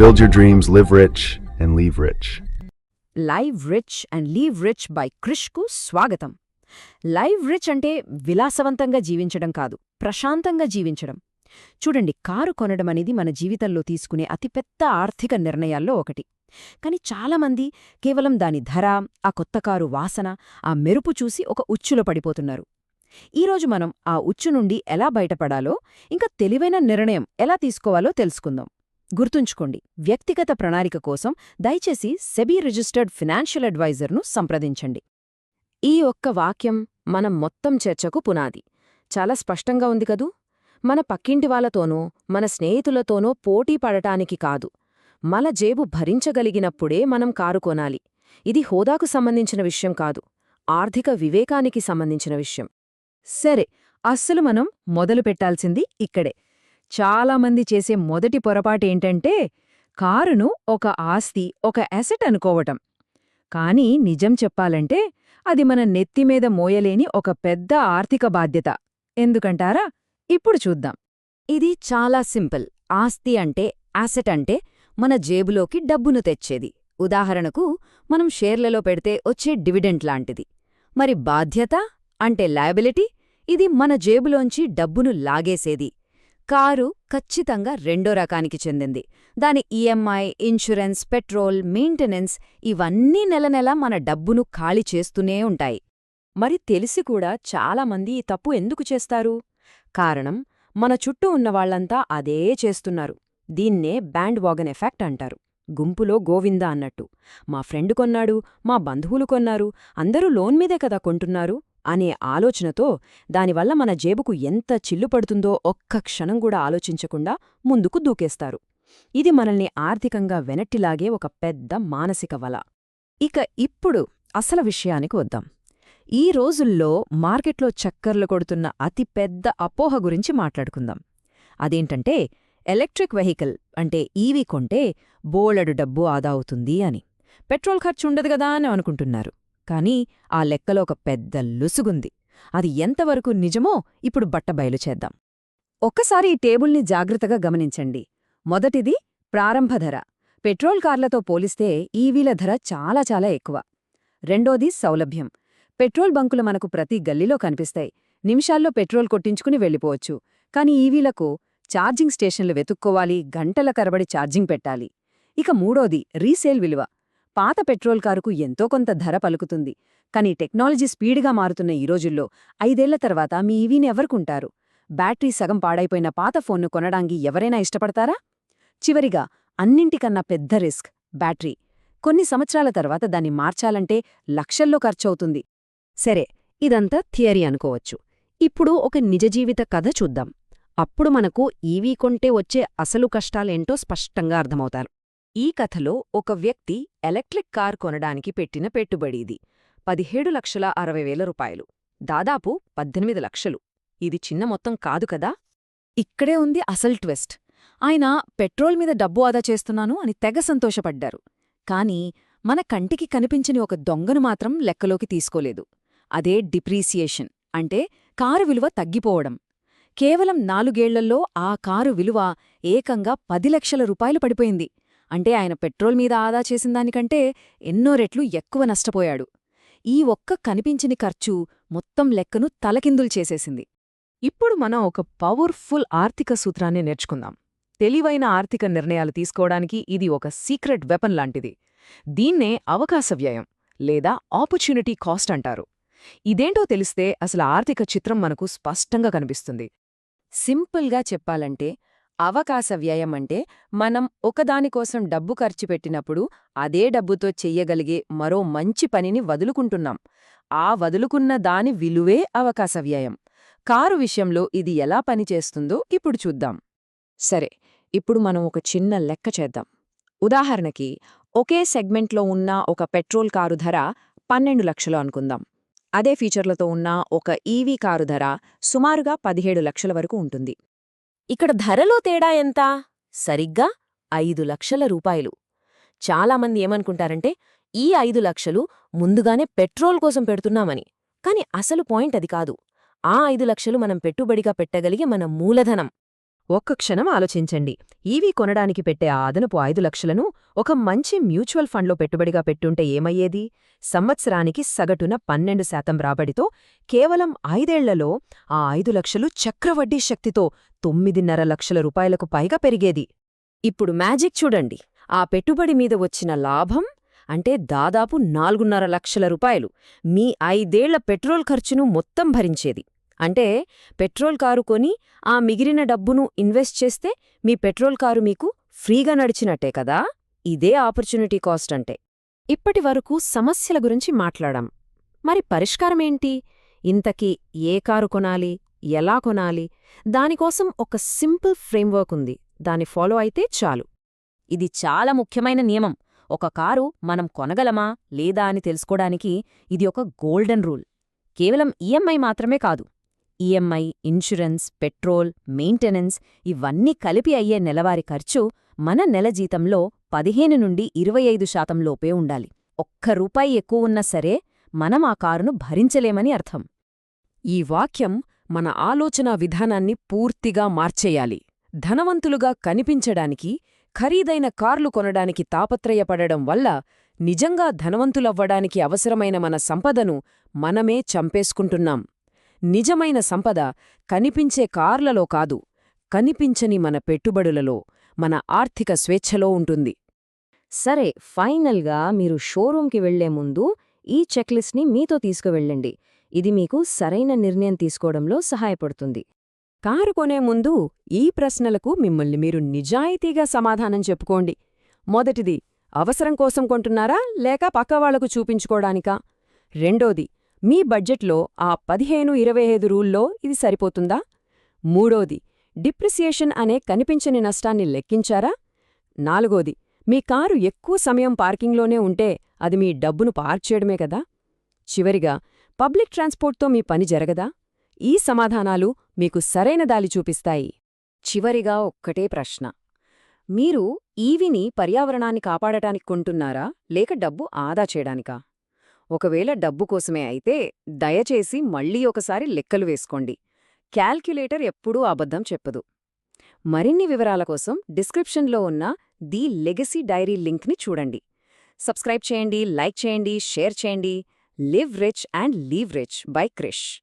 Build your dreams, live rich, and leave rich. Live rich and leave rich by క్రిష్కు స్వాగతం. Live rich అంటే విలాసవంతంగా జీవించడం కాదు ప్రశాంతంగా జీవించడం. చూడండి కారు కొనడం అనేది మన జీవితంలో తీసుకునే అతిపెద్ద ఆర్థిక నిర్ణయాల్లో ఒకటి. కాని చాలామంది కేవలం దాని ధర ఆ కొత్త కారు వాసన ఆ మెరుపు చూసి ఒక ఉచ్చులో పడిపోతున్నారు. ఈరోజు మనం ఆ ఉచ్చు నుండి ఎలా బయటపడాలో ఇంకా తెలివైన నిర్ణయం ఎలా తీసుకోవాలో తెలుసుకుందాం. గుర్తుంచుకోండి వ్యక్తిగత ప్రణాళిక కోసం దయచేసి సెబీ రిజిస్టర్డ్ ఫినాన్షియల్ అడ్వైజర్ను సంప్రదించండి. ఈ ఒక్క వాక్యం మనం మొత్తం చర్చకు పునాది. చాలా స్పష్టంగా ఉంది కదూ? మన పక్కింటి వాళ్ళతోనో మన స్నేహితులతోనో పోటీ పడటానికి కాదు. మన జేబు భరించగలిగినప్పుడే మనం కారు కొనాలి. ఇది హోదాకు సంబంధించిన విషయం కాదు. ఆర్థిక వివేకానికి సంబంధించిన విషయం. సరే అస్సలు మనం మొదలు పెట్టాల్సింది ఇక్కడే. చాలామంది చేసే మొదటి పొరపాటేంటంటే కారును ఒక ఆస్తి ఒక అసెట్ అనుకోవటం. కానీ నిజం చెప్పాలంటే అది మన నెత్తిమీద మోయలేని ఒక పెద్ద ఆర్థిక బాధ్యత. ఎందుకంటారా? ఇప్పుడు చూద్దాం. ఇది చాలా సింపుల్. ఆస్తి అంటే యాసెట్ అంటే మన జేబులోకి డబ్బును తెచ్చేది. ఉదాహరణకు మనం షేర్లలో పెడితే వచ్చే డివిడెంట్ లాంటిది. మరి బాధ్యత అంటే లయబిలిటీ ఇది మన జేబులోంచి డబ్బును లాగేసేది. కారు ఖచ్చితంగా రెండో రకానికి చెందింది. దాని ఈఎంఐ ఇన్సూరెన్స్ పెట్రోల్ మెయింటెనెన్స్ ఇవన్నీ నెల నెల మన డబ్బును ఖాళీ చేస్తూనే ఉంటాయి. మరి తెలిసి కూడా చాలామంది ఈ తప్పు ఎందుకు చేస్తారు? కారణం మన చుట్టూ ఉన్నవాళ్ళంతా అదే చేస్తున్నారు. దీన్నే బ్యాండ్ వాగన్ ఎఫెక్ట్ అంటారు. గుంపులో గోవింద అన్నట్టు. మా ఫ్రెండ్ కొన్నాడు మా బంధువులు కొన్నారు అందరూ లోన్ మీదే కదా కొంటున్నారు. అనే ఆలోచనతో దానివల్ల మన జేబుకు ఎంత చిల్లు పడుతుందో ఒక్క క్షణం కూడా ఆలోచించకుండా ముందుకు దూకేస్తారు. ఇది మనల్ని ఆర్థికంగా వెనట్టిలాగే ఒక పెద్ద మానసిక వల. ఇక ఇప్పుడు అసలు విషయానికి వద్దాం. ఈ రోజుల్లో మార్కెట్లో చక్కర్లు కొడుతున్న అతి పెద్ద అపోహ గురించి మాట్లాడుకుందాం. అదేంటంటే ఎలక్ట్రిక్ వెహికల్ అంటే ఈవీ కొంటే బోలెడు డబ్బు ఆదా అవుతుంది అని. పెట్రోల్ ఖర్చుండదు గదా అని అనుకుంటున్నారు. కానీ ఆ లెక్కలో ఒక పెద్ద లుసుగుంది. అది ఎంతవరకు నిజమో ఇప్పుడు బట్టబయలు చేద్దాం. ఒక్కసారి ఈ టేబుల్ని జాగ్రత్తగా గమనించండి. మొదటిది ప్రారంభ ధర. పెట్రోల్ కార్లతో పోలిస్తే ఈవీల ధర చాలా చాలా ఎక్కువ. రెండోది సౌలభ్యం. పెట్రోల్ బంకులు మనకు ప్రతి గల్లీలో కనిపిస్తాయి. నిమిషాల్లో పెట్రోల్ కొట్టించుకుని వెళ్ళిపోవచ్చు. కాని ఈవీలకు ఛార్జింగ్ స్టేషన్లు వెతుక్కోవాలి గంటల కరబడి ఛార్జింగ్ పెట్టాలి. ఇక మూడోది రీసేల్ విలువ. పాత పెట్రోల్ కారుకు ఎంతో కొంత ధర పలుకుతుంది. కానీ టెక్నాలజీ స్పీడ్గా మారుతున్న ఈ రోజుల్లో ఐదేళ్ళ తర్వాత మీ ఈవీని ఎవరుకుంటారు? బ్యాటరీ సగం పాడైపోయిన పాత ఫోన్ను కొనడానికి ఎవరైనా ఇష్టపడతారా? చివరిగా అన్నింటికన్నా పెద్ద రిస్క్ బ్యాటరీ. కొన్ని సంవత్సరాల తర్వాత దాన్ని మార్చాలంటే లక్షల్లో ఖర్చవుతుంది. సరే ఇదంతా థియరీ అనుకోవచ్చు. ఇప్పుడు ఒక నిజజీవిత కథ చూద్దాం. అప్పుడు మనకు ఈవీ కొంటే వచ్చే అసలు కష్టాలేంటో స్పష్టంగా అర్థమవుతారు. ఈ కథలో ఒక వ్యక్తి ఎలక్ట్రిక్ కార్ కొనడానికి పెట్టిన పెట్టుబడి ఇది పదిహేడు లక్షల అరవై వేల రూపాయలు. దాదాపు పద్దెనిమిది లక్షలు. ఇది చిన్న మొత్తం కాదు కదా? ఇక్కడే ఉంది అసల్ ట్విస్ట్. ఆయన పెట్రోల్ మీద డబ్బు ఆదా చేస్తున్నాను అని తెగ సంతోషపడ్డారు. కాని మన కంటికి కనిపించని ఒక దొంగను మాత్రం లెక్కలోకి తీసుకోలేదు. అదే డిప్రీసియేషన్ అంటే కారు విలువ తగ్గిపోవడం. కేవలం నాలుగేళ్ళల్లో ఆ కారు విలువ ఏకంగా పది లక్షల రూపాయలు పడిపోయింది. అంటే ఆయన పెట్రోల్ మీద ఆదా చేసిన దానికంటే ఎన్నో రెట్లు ఎక్కువ నష్టపోయాడు. ఈ ఒక్క కనిపించని ఖర్చు మొత్తం లెక్కను తలకిందులు చేసేసింది. ఇప్పుడు మనం ఒక పవర్ఫుల్ ఆర్థిక సూత్రాన్ని నేర్చుకుందాం. తెలివైన ఆర్థిక నిర్ణయాలు తీసుకోవడానికి ఇది ఒక సీక్రెట్ వెపన్ లాంటిది. దీన్నే అవకాశ వ్యయం లేదా ఆపర్చునిటీ కాస్ట్ అంటారు. ఇదేంటో తెలిస్తే అసలు ఆర్థిక చిత్రం మనకు స్పష్టంగా కనిపిస్తుంది. సింపుల్గా చెప్పాలంటే అవకాశ వ్యయం అంటే మనం ఒకదానికోసం డబ్బు ఖర్చు పెట్టినప్పుడు అదే డబ్బుతో చెయ్యగలిగే మరో మంచి పనిని వదులుకుంటున్నాం. ఆ వదులుకున్న దాని విలువే అవకాశ వ్యయం. కారు విషయంలో ఇది ఎలా పనిచేస్తుందో ఇప్పుడు చూద్దాం. సరే ఇప్పుడు మనం ఒక చిన్న లెక్క చేద్దాం. ఉదాహరణకి ఒకే సెగ్మెంట్లో ఉన్న ఒక పెట్రోల్ కారు ధర పన్నెండు లక్షలు అనుకుందాం. అదే ఫీచర్లతో ఉన్న ఒక ఈవీ కారు ధర సుమారుగా పదిహేడు లక్షల వరకు ఉంటుంది. ఇక్కడ ధరలో తేడా ఎంత? సరిగ్గా ఐదు లక్షల రూపాయలు. చాలామంది ఏమనుకుంటారంటే ఈ ఐదు లక్షలు ముందుగానే పెట్రోల్ కోసం పెడుతున్నామని. కాని అసలు పాయింట్ అది కాదు. ఆ ఐదు లక్షలు మనం పెట్టుబడిగా పెట్టగలిగే మన మూలధనం. ఒక్క క్షణం ఆలోచించండి. ఈవీ కొనడానికి పెట్టే ఆ అదనపు ఐదు లక్షలను ఒక మంచి మ్యూచువల్ ఫండ్లో పెట్టుబడిగా పెట్టుంటే ఏమయ్యేది? సంవత్సరానికి సగటున పన్నెండు శాతం రాబడితో కేవలం ఐదేళ్ళలో ఆ ఐదు లక్షలు చక్రవడ్డీ శక్తితో తొమ్మిదిన్నర లక్షల రూపాయలకు పైగా పెరిగేది. ఇప్పుడు మ్యాజిక్ చూడండి. ఆ పెట్టుబడి మీద వచ్చిన లాభం అంటే దాదాపు నాలుగున్నర లక్షల రూపాయలు. మీ ఐదేళ్ళ పెట్రోల్ ఖర్చును మొత్తం భరించేది. అంటే పెట్రోల్ కారు కొని ఆ మిగిలిన డబ్బును ఇన్వెస్ట్ చేస్తే మీ పెట్రోల్ కారు మీకు ఫ్రీగా నడిచినట్టే కదా? ఇదే ఆపర్చునిటీ కాస్ట్ అంటే. ఇప్పటి వరకు సమస్యల గురించి మాట్లాడాం. మరి పరిష్కారమేంటి? ఇంతకీ ఏ కారు కొనాలి? ఎలా కొనాలి? దానికోసం ఒక సింపుల్ ఫ్రేమ్వర్క్ ఉంది. దాన్ని ఫాలో అయితే చాలు. ఇది చాలా ముఖ్యమైన నియమం. ఒక కారు మనం కొనగలమా లేదా అని తెలుసుకోడానికి ఇది ఒక గోల్డెన్ రూల్. కేవలం ఈఎంఐ మాత్రమే కాదు. ఈఎంఐ ఇన్సూరెన్స్ పెట్రోల్ మెయింటెనెన్స్ ఇవన్నీ కలిపి అయ్యే నెలవారి ఖర్చు మన నెల జీతంలో పదిహేను నుండి ఇరవై ఐదు శాతంలోపే ఉండాలి. ఒక్క రూపాయి ఎక్కువ ఉన్నా సరే మనం ఆ కారును భరించలేమని అర్థం. ఈ వాక్యం మన ఆలోచనా విధానాన్ని పూర్తిగా మార్చేయాలి. ధనవంతులుగా కనిపించడానికి ఖరీదైన కార్లు కొనడానికి తాపత్రయపడడం వల్ల నిజంగా ధనవంతులవ్వడానికి అవసరమైన మన సంపదను మనమే చంపేసుకుంటున్నాం. నిజమైన సంపద కనిపించే కార్లలో కాదు కనిపించని మన పెట్టుబడులలో మన ఆర్థిక స్వేచ్ఛలో ఉంటుంది. సరే ఫైనల్గా మీరు షోరూంకి వెళ్ళే ముందు ఈ చెక్లిస్ట్ని మీతో తీసుకువెళ్ళండి. ఇది మీకు సరైన నిర్ణయం తీసుకోవడంలో సహాయపడుతుంది. కారు కొనే ముందు ఈ ప్రశ్నలకు మిమ్మల్ని మీరు నిజాయితీగా సమాధానం చెప్పుకోండి. మొదటిది అవసరం కోసం కొంటున్నారా లేక పక్కవాళ్ళకు చూపించుకోడానికా రెండోది మీ బడ్జెట్లో ఆ పదిహేను ఇరవై ఐదు రూల్లో ఇది సరిపోతుందా? మూడోది డిప్రిసియేషన్ అనే కనిపించని నష్టాన్ని లెక్కించారా? నాలుగోది మీ కారు ఎక్కువ సమయం పార్కింగ్లోనే ఉంటే అది మీ డబ్బును పార్క్ చేయడమే కదా? చివరిగా పబ్లిక్ ట్రాన్స్పోర్ట్తో మీ పని జరగదా? ఈ సమాధానాలు మీకు సరైన దాలి చూపిస్తాయి. చివరిగా ఒక్కటే ప్రశ్న మీరు ఈవిని పర్యావరణాన్ని కాపాడటానికి కొంటున్నారా? లేక డబ్బు ఆదా చేయడానికా? ఒకవేళ డబ్బు కోసమే అయితే దయచేసి మళ్ళీ ఒకసారి లెక్కలు వేసుకోండి. క్యాల్క్యులేటర్ ఎప్పుడూ అబద్ధం చెప్పదు. మరిన్ని వివరాల కోసం డిస్క్రిప్షన్లో ఉన్న ది లెగసీ డైరీ లింక్ని చూడండి. సబ్స్క్రైబ్ చేయండి లైక్ చేయండి షేర్ చేయండి. Live rich and leave rich by Krish.